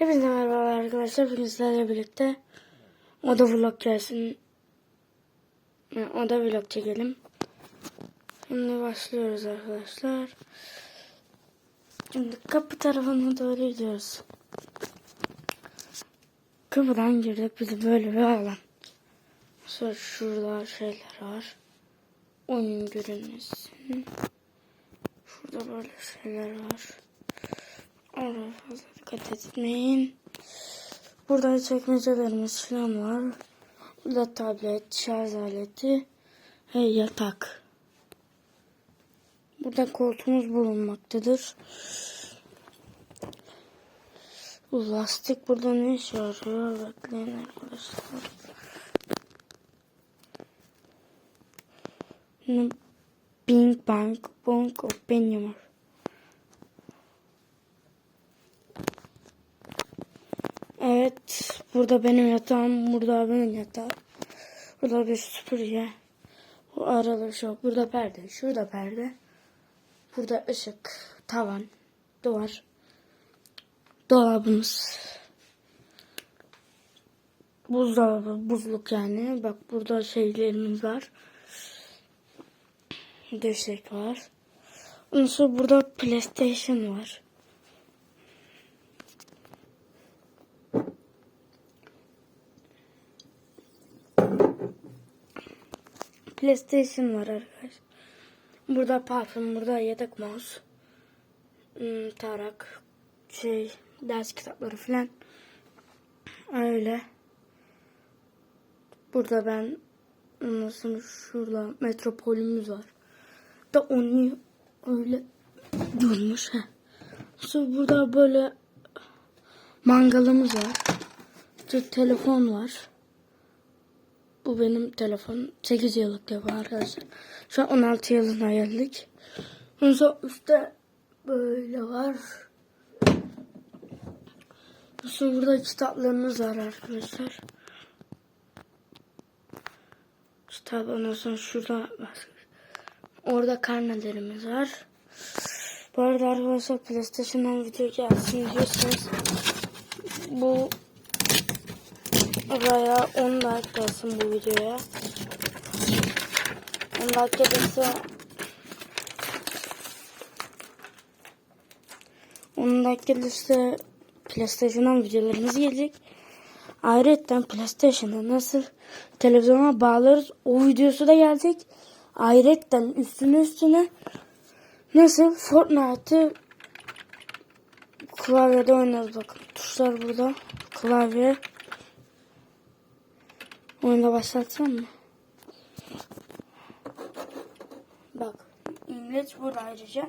Hepinize merhaba arkadaşlar. Bugün sizlerle birlikte Oda vlog gelsin. Oda vlog çekelim. Şimdi başlıyoruz arkadaşlar. Şimdi kapı tarafına doğru gidiyoruz. Kapıdan girdik. Bizi böyle bir alan. Sonra şurada şeyler var. Oyun görünmesin. Şurada böyle şeyler var. Fazla dikkat etmeyin. Burada çekmecelerimiz falan var. Burada tablet, şarj aleti ve yatak. Burada koltuğumuz bulunmaktadır. Bu lastik burada ne işe yarıyor? Bekleyin arkadaşlar. Bing bang bong open var. Evet. Burada benim yatağım. Burada abimin yatağı. Burada bir süpürge. Bu aralı yok. Burada perde. Şurada perde. Burada ışık. Tavan. Duvar. Dolabımız. Buzdolabı. Buzluk yani. Bak burada şeylerimiz var. Döşek var. Ondan sonra burada PlayStation var. PlayStation var arkadaşlar. Burada parfüm, burada yedek mouse. Hmm, tarak, şey, ders kitapları falan. Öyle. Burada ben nasıl şurada metropolümüz var. Da onu öyle durmuş. He. Sonra burada böyle mangalımız var. Bir telefon var. Bu benim telefon. 8 yıllık telefon arkadaşlar. Şu an 16 yılına geldik. Ondan sonra üstte böyle var. Sonra burada kitaplarımız var arkadaşlar. Kitap ondan sonra şurada orada karnelerimiz var. Bu arada arkadaşlar PlayStation'dan video gelsin diyorsanız bu Buraya 10 like gelsin bu videoya. 10 like gelirse 10 like gelirse PlayStation'dan videolarımız gelecek. Ayrıca PlayStation'da nasıl televizyona bağlarız o videosu da gelecek. Ayrıca üstüne üstüne nasıl Fortnite'ı klavyede oynarız bakın. Tuşlar burada. Klavye. Oyunda başlatsam mı? Bak. İngiliz burada ayrıca.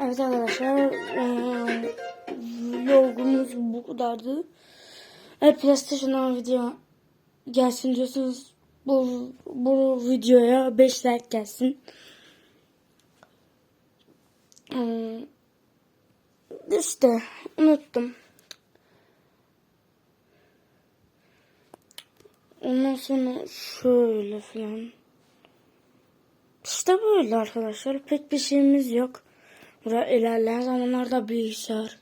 Evet arkadaşlar. Ee, bu kadardı. Eğer PlayStation'dan video gelsin diyorsanız bu, bu videoya 5 like gelsin. Hmm, işte unuttum. Ondan sonra şöyle falan. İşte böyle arkadaşlar. Pek bir şeyimiz yok. Burada ilerleyen zamanlarda bilgisayar.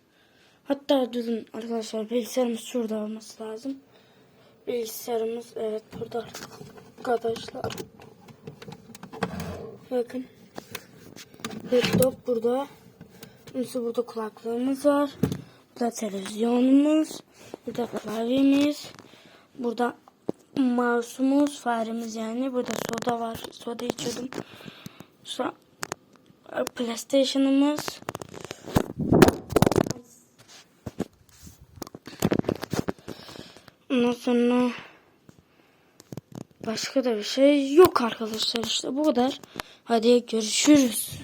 Hatta durun arkadaşlar bilgisayarımız şurada olması lazım. Bilgisayarımız evet burada arkadaşlar. Bakın. Laptop burada. Mesela burada kulaklığımız var. Burada televizyonumuz. Burada klavyemiz. Burada mouse'umuz, faremiz yani. Burada soda var. Soda içiyordum. Sonra PlayStation'ımız. Ondan sonra başka da bir şey yok arkadaşlar işte bu kadar. Hadi görüşürüz.